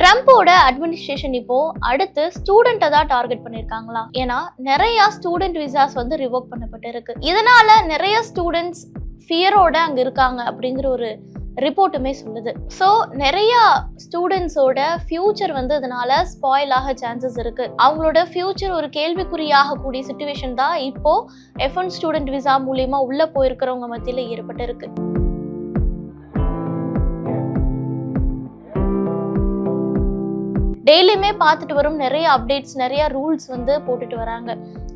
ட்ரம்ப்போட administration இப்போ அடுத்து ஸ்டூடெண்ட்டை தான் டார்கெட் பண்ணியிருக்காங்களா ஏன்னா நிறைய ஸ்டூடெண்ட் விசாஸ் வந்து ரிவோக் பண்ணப்பட்டு இருக்கு. இதனால நிறைய ஸ்டூடெண்ட்ஸ் ஃபியரோட அங்கே இருக்காங்க அப்படிங்கிற ஒரு ரிப்போர்ட்டுமே சொல்லுது. ஸோ நிறைய ஸ்டூடெண்ட்ஸோட ஃபியூச்சர் வந்து இதனால ஸ்பாயில் ஆக சான்சஸ் இருக்கு. அவங்களோட ஃபியூச்சர் ஒரு கேள்விக்குறியாக கூடிய சுச்சுவேஷன் தான் இப்போ எஃப்என் ஸ்டூடெண்ட் விசா மூலியமா உள்ள போயிருக்கிறவங்க மத்தியில ஏற்பட்டு இருக்கு டெய்லியுமே பார்த்துட்டு வரும். நிறைய அப்டேட்ஸ் நிறைய ரூல்ஸ் வந்து போட்டுட்டு வராங்க.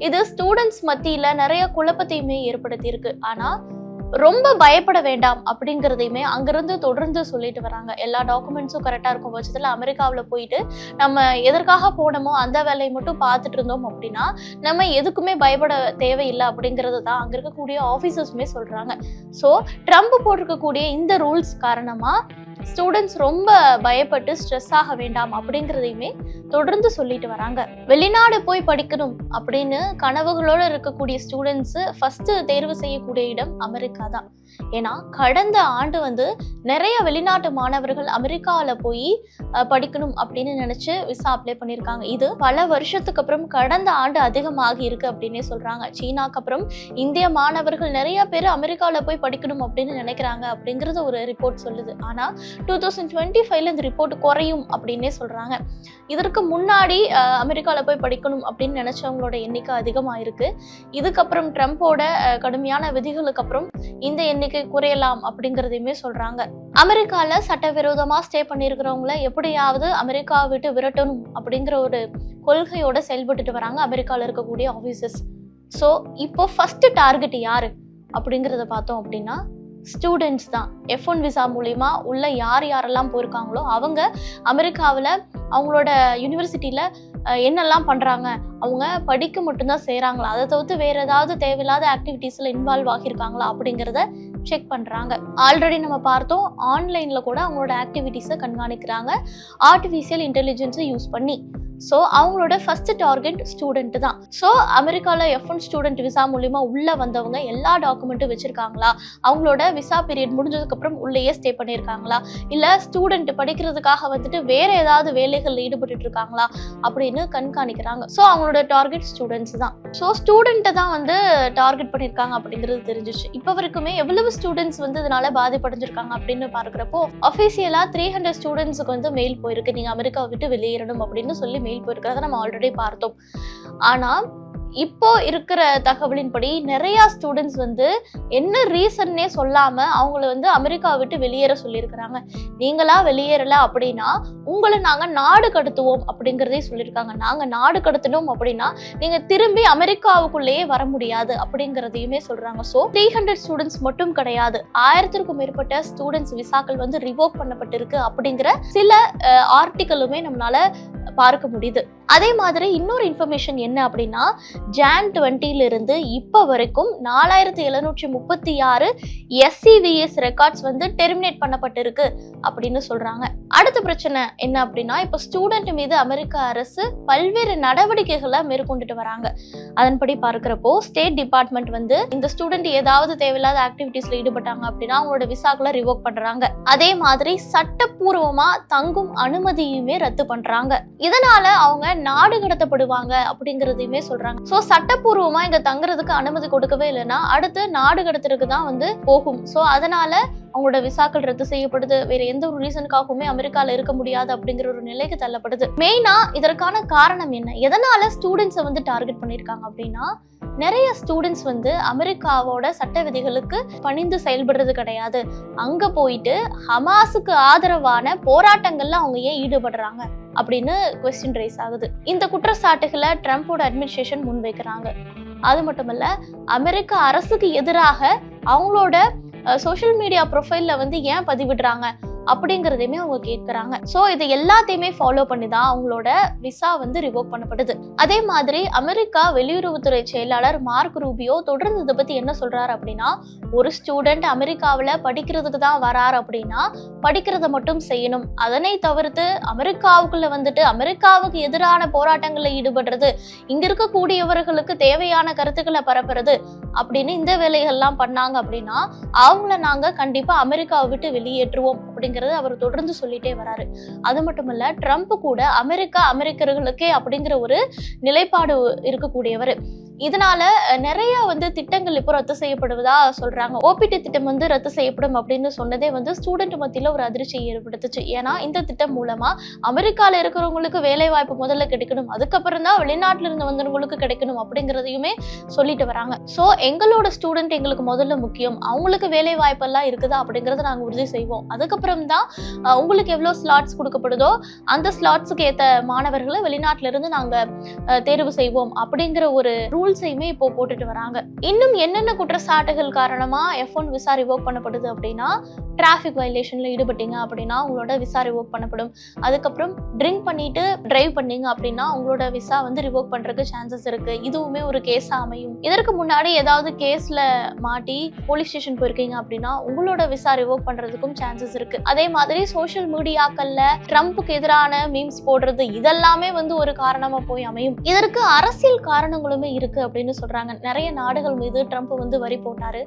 இது ஸ்டூடெண்ட்ஸ் மத்தியில் நிறைய குழப்பத்தையுமே ஏற்படுத்தியிருக்கு. ஆனால் ரொம்ப பயப்பட வேண்டாம் அப்படிங்கிறதையுமே அங்கிருந்து தொடர்ந்து சொல்லிட்டு வராங்க. எல்லா டாக்குமெண்ட்ஸும் கரெக்டாக இருக்கும் பட்சத்தில் அமெரிக்காவில் போயிட்டு நம்ம எதற்காக போனோமோ அந்த வேலையை மட்டும் பார்த்துட்டு இருந்தோம் அப்படின்னா நம்ம எதுக்குமே பயப்பட தேவையில்லை அப்படிங்கிறது தான் அங்கே இருக்கக்கூடிய ஆஃபீஸர்ஸுமே சொல்கிறாங்க ஸோ ட்ரம்ப் போட்டிருக்கக்கூடிய இந்த ரூல்ஸ் காரணமாக ஸ்டூடெண்ட்ஸ் ரொம்ப பயப்பட்டு ஸ்ட்ரெஸ் ஆக வேண்டாம் அப்படிங்கிறதையுமே தொடர்ந்து சொல்லிட்டு வராங்க. வெளிநாடு போய் படிக்கணும் அப்படின்னு கனவுகளோட இருக்கக்கூடிய ஸ்டூடெண்ட்ஸ் ஃபஸ்ட்டு தேர்வு செய்யக்கூடிய இடம் அமெரிக்கா தான். ஏன்னா கடந்த ஆண்டு வந்து நிறைய வெளிநாட்டு மாணவர்கள் அமெரிக்காவில் போய் படிக்கணும் அப்படின்னு நினச்சி விசா அப்ளை பண்ணியிருக்காங்க. இது பல வருஷத்துக்கு அப்புறம் கடந்த ஆண்டு அதிகமாகி இருக்கு அப்படின்னே சொல்கிறாங்க சீனாக்கு அப்புறம் இந்திய மாணவர்கள் நிறைய பேர் அமெரிக்காவில் போய் படிக்கணும் அப்படின்னு நினைக்கிறாங்க அப்படிங்கிறது ஒரு ரிப்போர்ட் சொல்லுது. ஆனால் டூ தௌசண்ட் டுவெண்ட்டி ஃபைவ்ல இந்த ரிப்போர்ட் குறையும் அப்படின்னே சொல்றாங்க. இதற்கு முன்னாடி அஹ், போய் படிக்கணும் அப்படின்னு நினைச்சவங்களோட எண்ணிக்கை அதிகமாக இருக்கு இதுக்கப்புறம் ட்ரம்ப்போட கடுமையான விதிகளுக்கு அப்புறம் இந்த எண்ணிக்கை குறையலாம் அப்படிங்கிறதையுமே சொல்றாங்க. அமெரிக்காவில் சட்டவிரோதமாக ஸ்டே பண்ணியிருக்கிறவங்கள எப்படியாவது அமெரிக்கா விட்டு விரட்டணும் அப்படிங்கிற ஒரு கொள்கையோட செயல்பட்டுட்டு வராங்க அமெரிக்காவில் இருக்கக்கூடிய ஆஃபீஸர்ஸ் ஸோ இப்போ ஃபஸ்ட்டு டார்கெட் யாரு அப்படிங்கிறத பார்த்தோம் அப்படின்னா ஸ்டூடெண்ட்ஸ் தான். எஃப் ஒன் விசா மூலிமா உள்ள யார் யாரெல்லாம் போயிருக்காங்களோ அவங்க அமெரிக்காவில் அவங்களோட யூனிவர்சிட்டியில் என்னெல்லாம் பண்ணுறாங்க அவங்க படிக்க மட்டும்தான் செய்கிறாங்களா அதை தவிர்த்து வேறு ஏதாவது தேவையில்லாத ஆக்டிவிட்டீஸில் இன்வால்வ் ஆகியிருக்காங்களா அப்படிங்கிறத செக் பண்ணுறாங்க ஆல்ரெடி நம்ம பார்த்தோம் ஆன்லைனில் கூட அவங்களோட ஆக்டிவிட்டீஸை கண்காணிக்கிறாங்க. ஆர்டிஃபிஷியல் இன்டெலிஜென்ஸை யூஸ் பண்ணி ஸோ அவங்களோட ஃபர்ஸ்ட் டார்கெட் ஸ்டூடெண்ட் தான். ஸோ அமெரிக்காவில் எஃப் ஒன் ஸ்டூடெண்ட் விசா மூலிமா உள்ளே வந்தவங்க எல்லா டாக்குமெண்ட்டும் வச்சுருக்காங்களா? அவங்களோட விசா பீரியட் முடிஞ்சதுக்கப்புறம் உள்ளேயே ஸ்டே பண்ணியிருக்காங்களா இல்லை ஸ்டூடெண்ட் படிக்கிறதுக்காக வந்துட்டு வேற ஏதாவது வேலைகளில் ஈடுபட்டுட்டு இருக்காங்களா? அப்படின்னு கண்காணிக்கிறாங்க. ஸோ அவங்களோட டார்கெட் ஸ்டூடெண்ட்ஸ் தான். ஸோ ஸ்டூடெண்ட்டை தான் வந்து டார்கெட் பண்ணியிருக்காங்க அப்படிங்கிறது தெரிஞ்சிச்சு. இப்போ வரைக்குமே எவ்வளவு ஸ்டூடெண்ட்ஸ் வந்து இதனால பாதிப்படைஞ்சிருக்காங்க அப்படின்னு பார்க்குறப்போ அஃபீஷியலாக த்ரீ ஹண்ட்ரட் ஸ்டூடெண்ட்ஸுக்கு வந்து மெயில் போயிருக்கு. நீங்கள் அமெரிக்காவை விட்டு வெளியேறணும் அப்படின்னு சொல்லி மெயில் போயிருக்கிறத நம்ம ஆல்ரெடி பார்த்தோம். ஆனால் இப்போ இருக்கிற தகவலின்படி நிறைய ஸ்டூடெண்ட்ஸ் வந்து என்ன ரீசன்னே சொல்லாம அவங்கள வந்து அமெரிக்காவை விட்டு வெளியேற சொல்லியிருக்கிறாங்க. நீங்களா வெளியேறல அப்படின்னா உங்களை நாங்க நாடு கடத்துவோம் அப்படிங்கிறதே சொல்லியிருக்காங்க. நாங்க நாடு கடத்தினோம் அப்படின்னா நீங்க திரும்பி அமெரிக்காவுக்குள்ளேயே வர முடியாது அப்படிங்கிறதையுமே சொல்றாங்க. ஸோ த்ரீ ஹண்ட்ரட் ஸ்டூடெண்ட்ஸ் மட்டும் கிடையாது. ஆயிரத்திற்கும் மேற்பட்ட ஸ்டூடெண்ட்ஸ் விசாக்கள் வந்து ரிவோக் பண்ணப்பட்டிருக்கு அப்படிங்கிற சில ஆர்டிக்கலுமே நம்மளால பார்க்க முடியுது. அதே மாதிரி இன்னொரு இன்ஃபர்மேஷன் என்ன அப்படின்னா ஜான் டுவெண்ட்டிலிருந்து இப்போ வரைக்கும் நாலாயிரத்தி எழுநூற்றி முப்பத்தி ஆறு எஸ்சிவிஎஸ் ரெக்கார்ட்ஸ் வந்து டெர்மினேட் பண்ணப்பட்டிருக்கு அப்படின்னு சொல்றாங்க. அடுத்த பிரச்சனை என்ன அப்படின்னா இப்போ ஸ்டூடெண்ட் மீது அமெரிக்க அரசு பல்வேறு நடவடிக்கைகளை மேற்கொண்டுட்டு வராங்க. அதன்படி பார்க்குறப்போ ஸ்டேட் டிபார்ட்மெண்ட் வந்து இந்த ஸ்டூடெண்ட் ஏதாவது தேவையில்லாத ஆக்டிவிட்டீஸ்ல ஈடுபட்டாங்க அப்படின்னா அவங்களோட விசாக்களை ரிவோக் பண்றாங்க. அதே மாதிரி சட்டப்பூர்வமா தங்கும் அனுமதியுமே ரத்து பண்றாங்க. இதனால அவங்க நாடு கடத்தப்படுவாங்க அப்படிங்கறதையுமே சொல்றாங்க. சோ சட்டப்பூர்வமா இங்க தங்குறதுக்கு அனுமதி கொடுக்கவே இல்லைன்னா அடுத்து நாடு கடத்துறதுக்கு தான் வந்து போகும். சோ அதனால அவங்களோட விசாக்கள் ரத்து செய்யப்படுது. வேற எந்த ஒரு ரீசனுக்காகவுமே அமெரிக்கால இருக்க முடியாது அப்படிங்கிற ஒரு நிலைக்கு தள்ளப்படுது. மெயினா இதற்கான காரணம் என்ன? எதனால ஸ்டூடெண்ட்ஸை வந்து டார்கெட் பண்ணிருக்காங்க அப்படின்னா நிறைய ஸ்டூடெண்ட்ஸ் வந்து அமெரிக்காவோட சட்ட விதிகளுக்கு பணிந்து செயல்படுறது கிடையாது. அங்க போயிட்டு ஹமாஸுக்கு ஆதரவான போராட்டங்கள்ல அவங்க ஏன் ஈடுபடுறாங்க அப்படின்னு கொஸ்டின் ரைஸ் ஆகுது. இந்த குற்றச்சாட்டுகளை ட்ரம்ப்போட அட்மினிஸ்ட்ரேஷன் முன்வைக்கிறாங்க. அது மட்டுமல்ல அமெரிக்க அரசுக்கு எதிராக அவங்களோட சோஷியல் மீடியா ப்ரொஃபைலில் வந்து ஏன் பதிவிடுறாங்க? அப்படிங்கிறதையுமே அவங்க கேட்குறாங்க. ஸோ இது எல்லாத்தையுமே ஃபாலோ பண்ணி தான் அவங்களோட விசா வந்து ரிவோக் பண்ணப்படுது. அதே மாதிரி அமெரிக்கா வெளியுறவுத்துறை செயலாளர் மார்க் ரூபியோ தொடர்ந்து இதை பத்தி என்ன சொல்றாரு அப்படின்னா ஒரு ஸ்டூடெண்ட் அமெரிக்காவில் படிக்கிறதுக்கு தான் வரார் அப்படின்னா படிக்கிறத மட்டும் செய்யணும். அதனை தவிர்த்து அமெரிக்காவுக்குள்ள வந்துட்டு அமெரிக்காவுக்கு எதிரான போராட்டங்களில் ஈடுபடுறது இங்க இருக்கக்கூடியவர்களுக்கு தேவையான கருத்துக்களை பரப்புறது அப்படின்னு இந்த வேலைகள்லாம் பண்ணாங்க அப்படின்னா அவங்கள நாங்க கண்டிப்பா அமெரிக்காவை விட்டு வெளியேற்றுவோம் அப்படிங்கிற அப்படிங்கறது அவர் தொடர்ந்து சொல்லிட்டே வராரு. அது மட்டும் இல்ல ட்ரம்ப் கூட அமெரிக்கா அமெரிக்கர்களுக்கே அப்படிங்கிற ஒரு நிலைப்பாடு இருக்கக்கூடியவர். இதனால நிறைய வந்து திட்டங்கள் இப்போ ரத்து செய்யப்படுவதா சொல்றாங்க. ஓபிடி திட்டம் வந்து ரத்து செய்யப்படும் அப்படின்னு சொன்னதே வந்து ஸ்டூடெண்ட் மத்தியில ஒரு அதிர்ச்சியை ஏற்படுத்துச்சு. ஏன்னா இந்த திட்டம் மூலமா அமெரிக்கால இருக்கிறவங்களுக்கு வேலை வாய்ப்பு முதல்ல கிடைக்கணும். அதுக்கப்புறம் தான் வெளிநாட்டுல இருந்து வந்தவங்களுக்கு கிடைக்கணும் அப்படிங்கிறதையுமே சொல்லிட்டு வராங்க. ஸோ எங்களோட ஸ்டூடெண்ட் எங்களுக்கு முதல்ல முக்கியம். அவங்களுக்கு வேலை வாய்ப்பெல்லாம் இருக்குதா அப்படிங்கறத நாங்க உறுதி செய்வோம். அதுக்கப்புறம் தான் உங்களுக்கு எவ்வளவு ஸ்லாட்ஸ் கொடுக்கப்படுதோ அந்த ஸ்லாட்ஸுக்கு ஏத்த மாணவர்களை வெளிநாட்டுல இருந்து நாங்க தேர்வு செய்வோம் அப்படிங்கிற ஒரு ரூல்ஸையுமே இப்போ போட்டுட்டு வராங்க. இன்னும் என்னென்ன குற்றச்சாட்டுகள் காரணமா எஃப் ஒன் விசா ரிவோக் பண்ணப்படுது அப்படின்னா டிராஃபிக் வயலேஷன்ல ஈடுபட்டீங்க அப்படின்னா உங்களோட விசா ரிவோக் பண்ணப்படும். அதுக்கப்புறம் ட்ரிங்க் பண்ணிட்டு டிரைவ் பண்ணீங்க அப்படின்னா உங்களோட விசா வந்து ரிவோக் பண்றதுக்கு சான்சஸ் இருக்கு. இதுவுமே ஒரு கேஸா அமையும். இதற்கு முன்னாடி ஏதாவது கேஸ்ல மாட்டி போலீஸ் ஸ்டேஷன் போயிருக்கீங்க அப்படின்னா உங்களோட விசா ரிவோக் பண்றதுக்கும் சான்சஸ் இருக்கு. அதே மாதிரி சோஷியல் மீடியாக்கள்ல ட்ரம்ப்புக்கு எதிரான மீம்ஸ் போடுறது இதெல்லாமே வந்து ஒரு காரணமா போய் அமையும். இதற்கு அரசியல் காரணங்களுமே இருக்கு. அப்படின்னு சொல்றாங்க. நிறைய நாடுகள் மீது ட்ரம்ப் வந்து வரி போட்டாரு.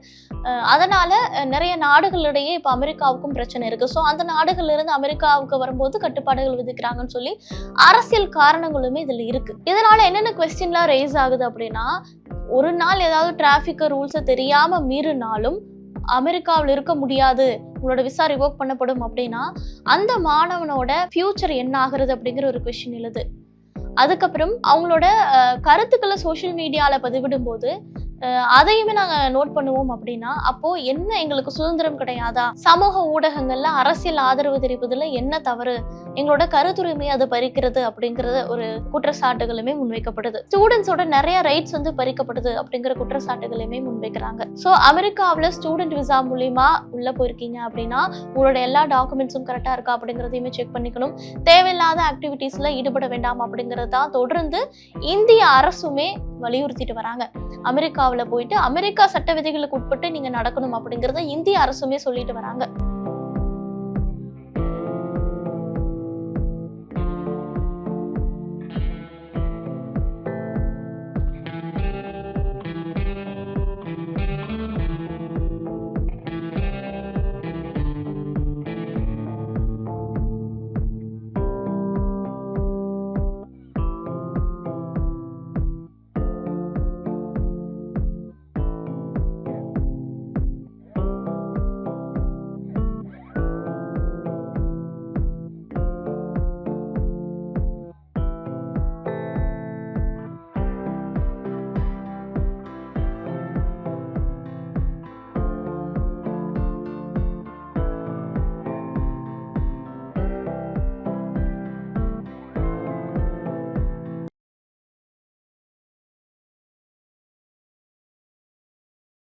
அதனால நிறைய நாடுகளிடையே இப்போ அமெரிக்காவுக்கும் பிரச்சனை இருக்கு. ஸோ அந்த நாடுகள்ல இருந்து அமெரிக்காவுக்கு வரும்போது கட்டுப்பாடுகள் விதிக்கிறாங்கன்னு சொல்லி அரசியல் காரணங்களுமே இதுல இருக்கு. இதனால என்னென்ன கொஸ்டின்லாம் ரேஸ் ஆகுது அப்படின்னா ஒரு நாள் ஏதாவது டிராஃபிக் ரூல்ஸை தெரியாம மீறினாலும் அமெரிக்காவில் இருக்க முடியாது. உங்களோட விசா ரிவோக் பண்ணப்படும் அப்படின்னா அந்த மாணவனோட ஃபியூச்சர் என்ன ஆகுறது அப்படிங்கிற ஒரு கொஷின் எழுது. அதுக்கப்புறம் அவங்களோட கருத்துக்களை சோஷியல் மீடியாவில் பதிவிடும் போது அதையுமே நாங்கள் நோட் பண்ணுவோம் அப்படின்னா அப்போ என்ன எங்களுக்கு சுதந்திரம் கிடையாதா? சமூக ஊடகங்கள்ல அரசியல் ஆதரவு தெரிவிப்பதில் என்ன தவறு? எங்களோட கருத்துரிமை அது பறிக்கிறது அப்படிங்கிறது ஒரு குற்றச்சாட்டுகளுமே முன்வைக்கப்படுது. ஸ்டூடெண்ட்ஸோட நிறைய ரைட்ஸ் வந்து பறிக்கப்படுது அப்படிங்கிற குற்றச்சாட்டுகளையுமே முன்வைக்கிறாங்க. ஸோ அமெரிக்காவில் ஸ்டூடெண்ட் விசா மூலியமா உள்ள போயிருக்கீங்க அப்படின்னா உங்களோட எல்லா டாக்குமெண்ட்ஸும் கரெக்டாக இருக்கா அப்படிங்கிறதையுமே செக் பண்ணிக்கணும். தேவையில்லாத ஆக்டிவிட்டீஸ்ல ஈடுபட வேண்டாம் அப்படிங்கிறது தான். தொடர்ந்து இந்திய அரசுமே வலியுறுத்திட்டு வராங்க. அமெரிக்காவில் போயிட்டு அமெரிக்கா சட்ட விதிகளுக்கு உட்பட்டு நீங்கள் நடக்கணும் அப்படிங்கிறத இந்திய அரசுமே சொல்லிட்டு வராங்க.